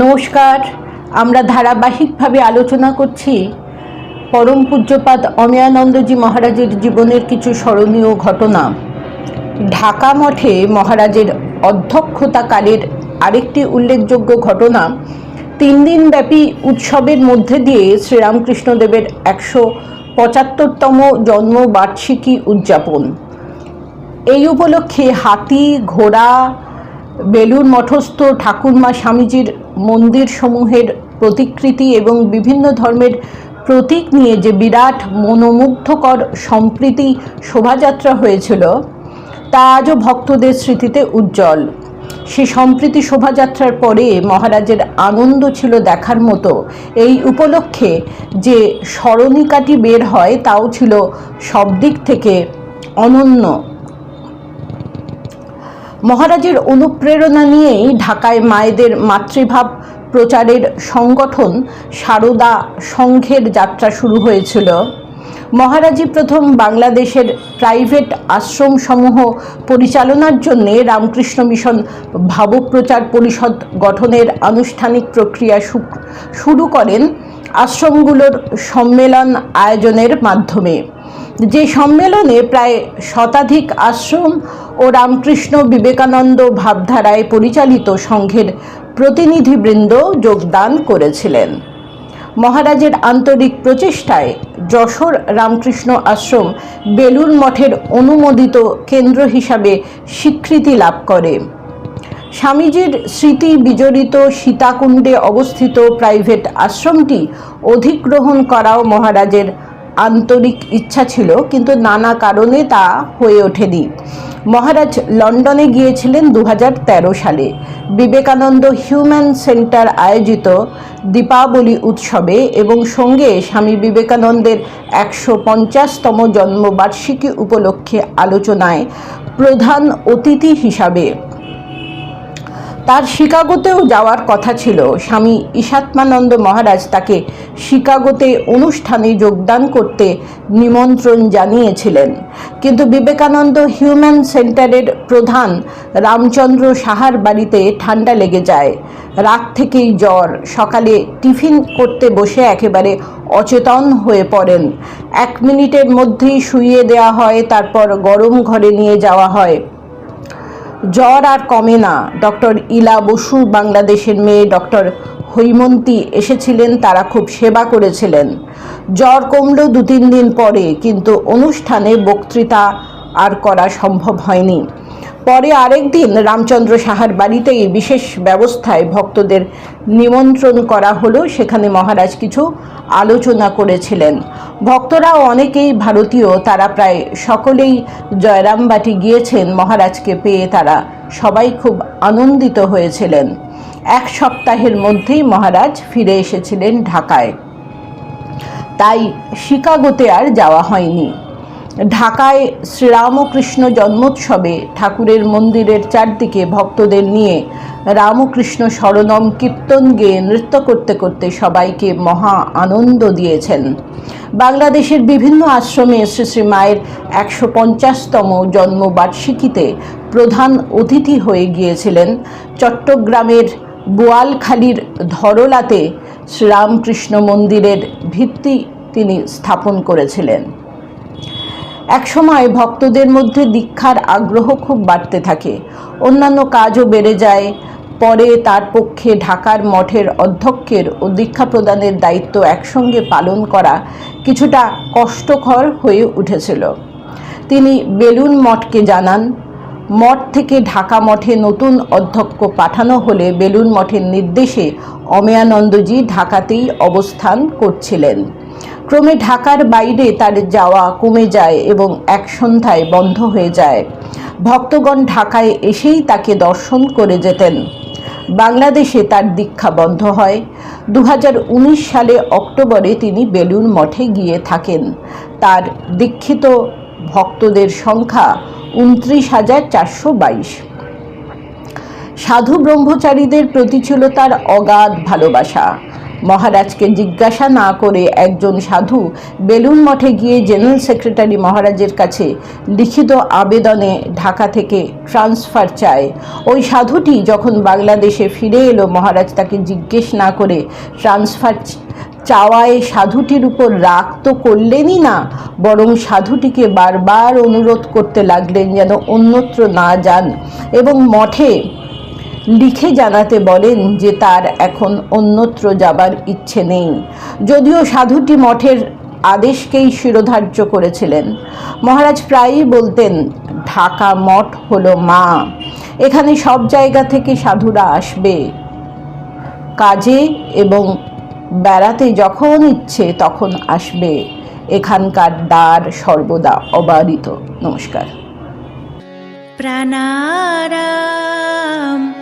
নমস্কার, আমরা ধারাবাহিকভাবে আলোচনা করছি পরম পূজ্যপাদ অময়ানন্দজি মহারাজের জীবনের কিছু স্মরণীয় ঘটনা। ঢাকা মঠে মহারাজের অধ্যক্ষতাকালের আরেকটি উল্লেখযোগ্য ঘটনা, তিন দিনব্যাপী উৎসবের মধ্যে দিয়ে শ্রীরামকৃষ্ণদেবের একশো পঁচাত্তরতম জন্মবার্ষিকী উদযাপন। এই উপলক্ষে হাতি, ঘোড়া বেলুর মঠস্থ ঠাকুরমা স্বামীজির মন্দিরসমূহের প্রতিকৃতি এবং বিভিন্ন ধর্মের প্রতীক নিয়ে যে বিরাট মনোমুগ্ধকর সম্প্রীতি শোভাযাত্রা হয়েছিল, তা আজও ভক্তদের স্মৃতিতে উজ্জ্বল। সে সম্প্রীতি শোভাযাত্রার পরে মহারাজের আনন্দ ছিল দেখার মতো। এই উপলক্ষে যে স্মরণিকাটি বের হয়, তাও ছিল সব দিক থেকে অনন্য। মহারাজের অনুপ্রেরণা নিয়েই ঢাকায় মায়েদের মাতৃভাব প্রচারের সংগঠন সারদা সংঘের যাত্রা শুরু হয়েছিল। মহারাজি প্রথম বাংলাদেশের প্রাইভেট আশ্রমসমূহ পরিচালনার জন্য রামকৃষ্ণ মিশন ভাবপ্রচার পরিষদ গঠনের আনুষ্ঠানিক প্রক্রিয়া শুরু করেন আশ্রমগুলোর সম্মেলন আয়োজনের মাধ্যমে। যে সম্মেলনে প্রায় শতাধিক আশ্রম ও রামকৃষ্ণ বিবেকানন্দ ভাবধারায় পরিচালিত সংঘের প্রতিনিধিবৃন্দ যোগদান করেছিলেন। মহারাজের আন্তরিক প্রচেষ্টায় যশোর রামকৃষ্ণ আশ্রম বেলুর মঠের অনুমোদিত কেন্দ্র হিসাবে স্বীকৃতি লাভ করে। স্বামীজির স্মৃতি বিজড়িত সীতাকুণ্ডে অবস্থিত প্রাইভেট আশ্রমটি অধিগ্রহণ করাও মহারাজের আন্তরিক ইচ্ছা ছিল, কিন্তু নানা কারণে তা হয়ে ওঠেনি। মহারাজ লন্ডনে গিয়েছিলেন দু হাজার তেরো সালে। বিবেকানন্দ হিউম্যান সেন্টার আয়োজিত দীপাবলি উৎসবে এবং সঙ্গে স্বামী বিবেকানন্দের একশো পঞ্চাশতম জন্মবার্ষিকী উপলক্ষে আলোচনায় প্রধান অতিথি হিসাবে তার শিকাগোতেও যাওয়ার কথা ছিল। স্বামী ঈশাত্মানন্দ মহারাজ তাকে শিকাগোতে অনুষ্ঠানে যোগদান করতে নিমন্ত্রণ জানিয়েছিলেন। কিন্তু বিবেকানন্দ হিউম্যান সেন্টারের প্রধান রামচন্দ্র সাহার বাড়িতে ঠান্ডা লেগে যায়। রাত থেকেই জ্বর। সকালে টিফিন করতে বসে একেবারে অচেতন হয়ে পড়েন। এক মিনিটের মধ্যেই শুইয়ে দেওয়া হয়, তারপর গরম ঘরে নিয়ে যাওয়া হয়। জ্বর আর কমে না। ডক্টর ইলা বসু, বাংলাদেশের মেয়ে ডক্টর হৈমন্তী এসেছিলেন, তারা খুব সেবা করেছিলেন। জ্বর কমল দু তিন দিন পরে, কিন্তু অনুষ্ঠানে বক্তৃতা আর করা সম্ভব হয়নি। পরে আরেক দিন রামচন্দ্র সাহার বাড়িতেই বিশেষ ব্যবস্থায় ভক্তদের নিমন্ত্রণ করা হলো। সেখানে মহারাজ কিছু আলোচনা করেছিলেন। ভক্তরা অনেকেই ভারতীয়, তারা প্রায় সকলেই জয়রামবাটি গিয়েছেন। মহারাজকে পেয়ে তারা সবাই খুব আনন্দিত হয়েছিলেন। এক সপ্তাহের মধ্যেই মহারাজ ফিরে এসেছিলেন ঢাকায়। তাই শিকাগোতে আর যাওয়া হয়নি। ঢাকায় শ্রীরামকৃষ্ণ জন্মোৎসবে ঠাকুরের মন্দিরের চারদিকে ভক্তদের নিয়ে রামকৃষ্ণ স্মরণম কীর্তন গেয়ে নৃত্য করতে করতে সবাইকে মহা আনন্দ দিয়েছেন। বাংলাদেশের বিভিন্ন আশ্রমে শ্রী শ্রী মায়ের একশো পঞ্চাশতম জন্মবার্ষিকীতে প্রধান অতিথি হয়ে গিয়েছিলেন চট্টগ্রামের বোয়ালখালীর ধরলাতে শ্রীরামকৃষ্ণ মন্দিরের ভিত্তি তিনি স্থাপন করেছিলেন। একসময় ভক্তদের মধ্যে দীক্ষার আগ্রহ খুব বাড়তে থাকে। অন্যান্য কাজও বেড়ে যায়। পরে তার পক্ষে ঢাকার মঠের অধ্যক্ষের ও দীক্ষা প্রদানের দায়িত্ব একসঙ্গে পালন করা কিছুটা কষ্টকর হয়ে উঠেছিল। তিনি বেলুন মঠকে জানান, মঠ থেকে ঢাকা মঠে নতুন অধ্যক্ষ পাঠানো হলে বেলুন মঠের নির্দেশে অমেয়ানন্দজি ঢাকাতেই অবস্থান করছিলেন। ক্রমে ঢাকার বাইরে তার যাওয়া কমে যায় এবং এক সন্ধ্যায় বন্ধ হয়ে যায়। ভক্তগণ ঢাকায় এসেই তাকে দর্শন করে যেতেন। বাংলাদেশে তার দীক্ষা বন্ধ হয়। দু হাজার উনিশ সালে অক্টোবরে তিনি বেলুন মঠে গিয়ে থাকেন। তার দীক্ষিত ভক্তদের সংখ্যা উনত্রিশ হাজার চারশো বাইশ। সাধু ব্রহ্মচারীদের প্রতি ছিল তার অগাধ ভালোবাসা। মহারাজকে জিজ্ঞাসা না করে একজন সাধু বেলুন মঠে গিয়ে জেনারেল সেক্রেটারি মহারাজের কাছে লিখিত আবেদনে ঢাকা থেকে ট্রান্সফার চায়। ওই সাধুটি যখন বাংলাদেশে ফিরে এলো, মহারাজ তাকে জিজ্ঞেস না করে ট্রান্সফার চাওয়ায় সাধুটির উপর রাগ তো করলেনই না, বরং সাধুটিকে বারবার অনুরোধ করতে লাগলেন যেন অন্যত্র না যান এবং মঠে লিখে জানাতে বলেন যে তার এখন অন্যত্র যাবার ইচ্ছে নেই। যদিও সাধুটি মঠের আদেশকেই শিরোধার্য করেছিলেন। মহারাজ প্রায়ই বলতেন, ঢাকা মঠ হলো মা। এখানে সব জায়গা থেকে সাধুরা আসবে। কাজে এবং বেড়াতে যখন ইচ্ছে তখন আসবে। এখানকার দ্বার সর্বদা অবারিত। নমস্কার। প্রাণারাম।